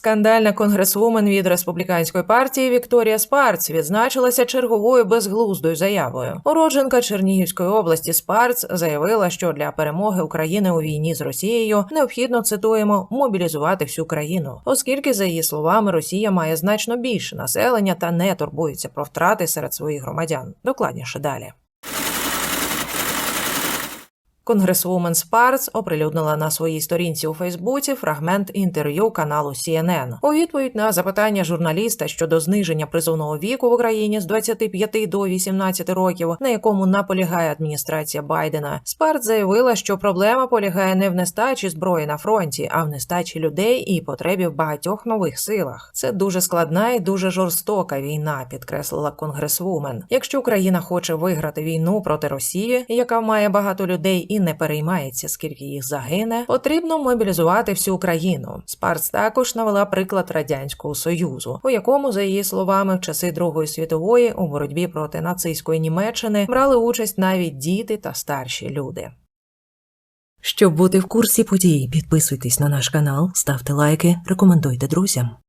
Скандальна конгресвумен від республіканської партії Вікторія Спарц відзначилася черговою безглуздою заявою. Уродженка Чернігівської області Спарц заявила, що для перемоги України у війні з Росією необхідно цитуємо мобілізувати всю країну, оскільки, за її словами, Росія має значно більше населення та не турбується про втрати серед своїх громадян. Докладніше далі. Конгресвумен Спарц оприлюднила на своїй сторінці у Фейсбуці фрагмент інтерв'ю каналу CNN. У відповідь на запитання журналіста щодо зниження призовного віку в Україні з 25 до 18 років, на якому наполягає адміністрація Байдена, Спарц заявила, що проблема полягає не в нестачі зброї на фронті, а в нестачі людей і потребі в багатьох нових силах. Це дуже складна і дуже жорстока війна, підкреслила конгресвумен. Якщо Україна хоче виграти війну проти Росії, яка має багато людей і не переймається, скільки їх загине, потрібно мобілізувати всю країну. Спарц також навела приклад радянського союзу, у якому, за її словами, в часи Другої світової у боротьбі проти нацистської Німеччини брали участь навіть діти та старші люди. Щоб бути в курсі подій, підписуйтесь на наш канал, ставте лайки, рекомендуйте друзям.